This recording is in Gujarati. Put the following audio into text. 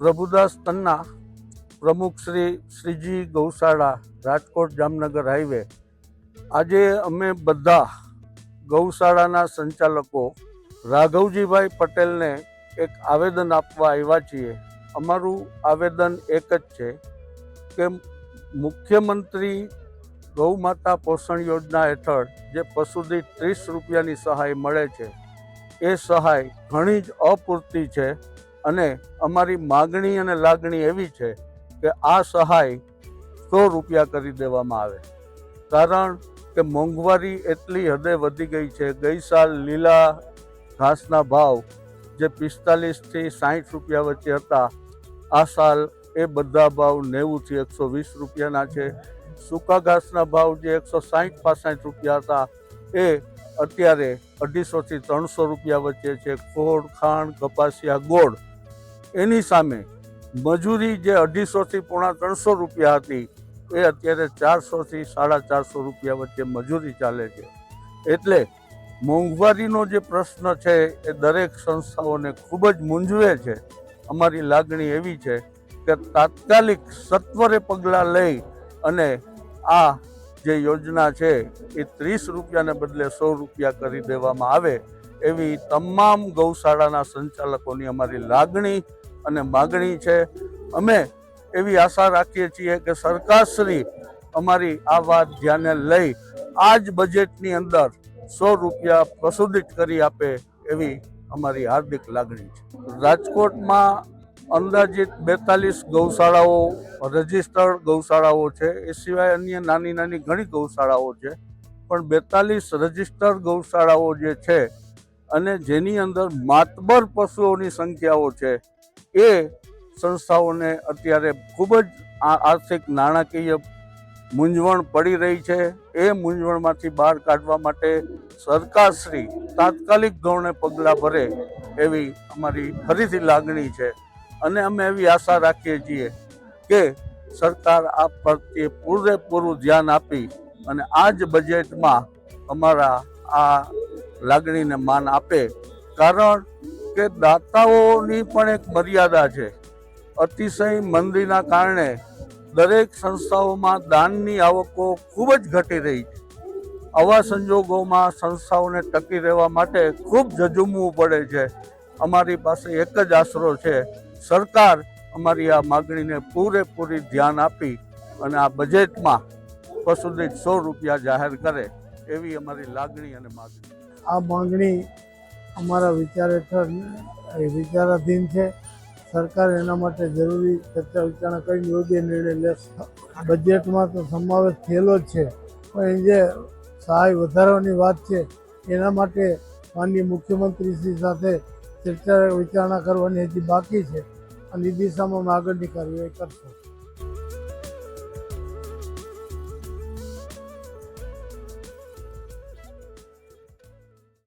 પ્રભુદાસ તન્ના, પ્રમુખ શ્રી શ્રીજી ગૌશાળા, રાજકોટ જામનગર હાઈવે. આજે અમે બધા ગૌશાળાના સંચાલકો રાઘવજીભાઈ પટેલને એક આવેદન આપવા આવ્યા છીએ. અમારું આવેદન એક જ છે કે મુખ્યમંત્રી ગૌ માતા પોષણ યોજના હેઠળ જે પશુદીઠ ત્રીસ રૂપિયાની સહાય મળે છે, એ સહાય ઘણી જ અપૂરતી છે. અને અમારી માગણી અને લાગણી એવી છે કે આ સહાય સો રૂપિયા કરી દેવામાં આવે. કારણ કે મોંઘવારી એટલી હદે વધી ગઈ છે. ગઈ સાલ લીલા ઘાસના ભાવ જે પિસ્તાલીસથી સાઠ રૂપિયા વચ્ચે હતા, આ સાલ એ બધા ભાવ નેવુંથી એકસો વીસ રૂપિયાના છે. સૂકા ઘાસના ભાવ જે એકસો સાઠ પાસઠ રૂપિયા હતા, એ અત્યારે અઢીસોથી ત્રણસો રૂપિયા વચ્ચે છે ખોળ, ખાંડ, કપાસિયા, ગોળ. એની સામે મજૂરી જે અઢીસોથી પોણા ત્રણસો રૂપિયા હતી, એ અત્યારે ચારસોથી સાડા ચારસો રૂપિયા વચ્ચે મજૂરી ચાલે છે. એટલે મોંઘવારીનો જે પ્રશ્ન છે એ દરેક સંસ્થાઓને ખૂબ જ મૂંઝવે છે. અમારી લાગણી એવી છે કે તાત્કાલિક સત્વરે પગલાં લઈ અને આ જે યોજના છે એ ત્રીસ રૂપિયાને બદલે સો રૂપિયા કરી દેવામાં આવે એવી તમામ ગૌશાળાના સંચાલકોની અમારી લાગણી અને માગણી છે. અમે એવી આશા રાખીએ છીએ કે સરકારશ્રી અમારી આ વાત ધ્યાને લઈ આ જ બજેટની અંદર સો રૂપિયા પ્રસુદિત કરી આપે એવી અમારી હાર્દિક લાગણી છે. રાજકોટમાં અંદાજિત બેતાલીસ ગૌશાળાઓ રજિસ્ટર્ડ ગૌશાળાઓ છે. એ સિવાય અન્ય નાની નાની ઘણી ગૌશાળાઓ છે. પણ બેતાલીસ રજિસ્ટર્ડ ગૌશાળાઓ જે છે અને જેની અંદર માતબર પશુઓની સંખ્યાઓ છે, એ સંસ્થાઓને અત્યારે ખૂબ જ આર્થિક નાણાકીય મૂંઝવણ પડી રહી છે. એ મૂંઝવણમાંથી બહાર કાઢવા માટે સરકારશ્રી તાત્કાલિક ધોરણે પગલાં ભરે એવી અમારી ફરીથી લાગણી છે. અને અમે એવી આશા રાખીએ છીએ કે સરકાર આ પ્રત્યે પૂરેપૂરું ધ્યાન આપી અને આ જ બજેટમાં અમારા આ લાગણીને માન આપે. કારણ કે દાતાઓની પણ એક મર્યાદા છે. અતિશય મંદીના કારણે દરેક સંસ્થાઓમાં દાનની આવકો ખૂબ જ ઘટી રહી છે. આવા સંજોગોમાં સંસ્થાઓને ટકી રહેવા માટે ખૂબ જજુમવું પડે છે. અમારી પાસે એક જ આશરો છે સરકાર અમારી આ માગણીને પૂરેપૂરી ધ્યાન આપી અને આ બજેટમાં પશુદીઠ સો રૂપિયા જાહેર કરે એવી અમારી લાગણી અને માગણી. આ માગણી અમારા વિચાર હેઠળ વિચારાધીન છે. સરકાર એના માટે જરૂરી ચર્ચા વિચારણા કરીને યોગ્ય નિર્ણય લેશે. બજેટમાં તો સમાવેશ થયેલો જ છે. પણ જે સહાય વધારવાની વાત છે, એના માટે માનનીય મુખ્યમંત્રીશ્રી સાથે વિચારણા કરવાની હજી બાકી છે. અને એ દિશામાં અમે આગળની કાર્યવાહી કરશું.